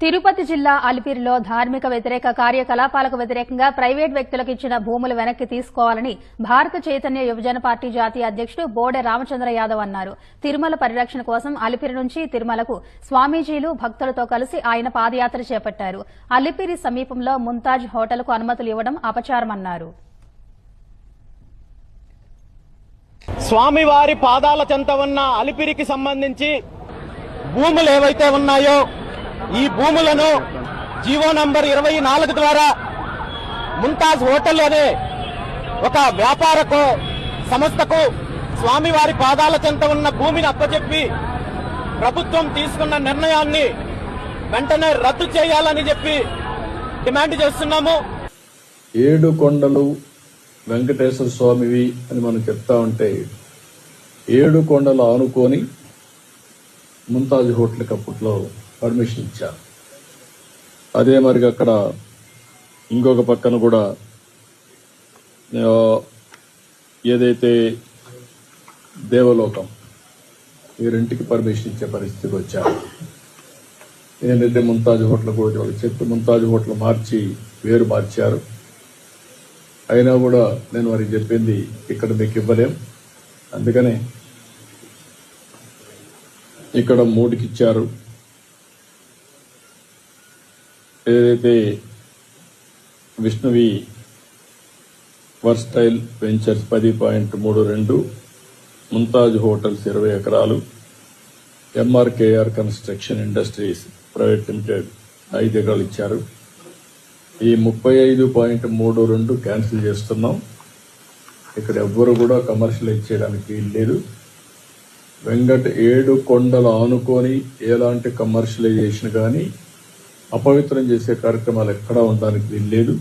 తిరుపతి జిల్లా అలిపిరిలో ధార్మిక వ్యతిరేక కార్యకలాపాలకు వ్యతిరేకంగా ప్రైవేట్ వ్యక్తులకు ఇచ్చిన భూములు వెనక్కి తీసుకోవాలని భారత చైతన్య యువజన పార్టీ జాతీయ అధ్యక్షుడు బోడె రామచంద్ర యాదవ్ అన్నారు. తిరుమల పరిరక్షణ కోసం అలిపిరి నుంచి తిరుమలకు స్వామీజీలు భక్తులతో కలిసి ఆయన పాదయాత్ర చేపట్టారు. అలిపిరి సమీపంలో ముంతాజ్ హోటల్కు అనుమతులు ఇవ్వడం అపచారమన్నారు. స్వామివారి పాదాల చెంత ఉన్న అలిపిరికి సంబంధించి భూములు ఏవైతే ఉన్నాయో ఈ భూములను జీవో నంబర్ ఇరవై నాలుగు ద్వారా ముంతాజ్ హోటల్ అనే ఒక వ్యాపారకు సంస్థకు స్వామివారి పాదాల చెంత ఉన్న భూమిని అప్పచెప్పి ప్రభుత్వం తీసుకున్న నిర్ణయాన్ని వెంటనే రద్దు చేయాలని చెప్పి డిమాండ్ చేస్తున్నాము. ఏడు కొండలు వెంకటేశ్వర స్వామివి అని మనం చెప్తా ఉంటే ఏడు కొండలు ఆనుకొని ముంతాజ్ హోటల్కి అప్పట్లో పర్మిషన్ ఇచ్చారు. అదే మరి అక్కడ ఇంకొక పక్కన కూడా ఏదైతే దేవలోకం ఈ రెంటికి పర్మిషన్ ఇచ్చే పరిస్థితికి వచ్చారు. ఏంటంటే ముంతాజ్ హోటల్ కూడా వాళ్ళు చెప్పి ముంతాజ్ హోటల్ మార్చి వేరు మార్చారు. అయినా కూడా నేను వారికి చెప్పింది ఇక్కడ మీకు ఇవ్వలేం. అందుకనే ఇక్కడ మూడుకి ఇచ్చారు ఏదైతే విష్ణువి వర్స్టైల్ వెంచర్స్ పది పాయింట్ మూడు రెండు ముంతాజ్ హోటల్స్ ఇరవై ఎకరాలు MRKR construction industries private limited ఐదు ఎకరాలు ఇచ్చారు. ఈ ముప్పై ఐదు పాయింట్ మూడు రెండు క్యాన్సిల్ చేస్తున్నాం. ఇక్కడ ఎవ్వరు కూడా కమర్షియలైజ్ చేయడానికి వీలు లేదు. వెంకట ఏడు కొండలు ఆనుకొని ఎలాంటి కమర్షియలైజేషన్ కానీ అపవిత్రం చేసే కార్యక్రమాలు ఎక్కడా ఉండడానికి వీల్లేదు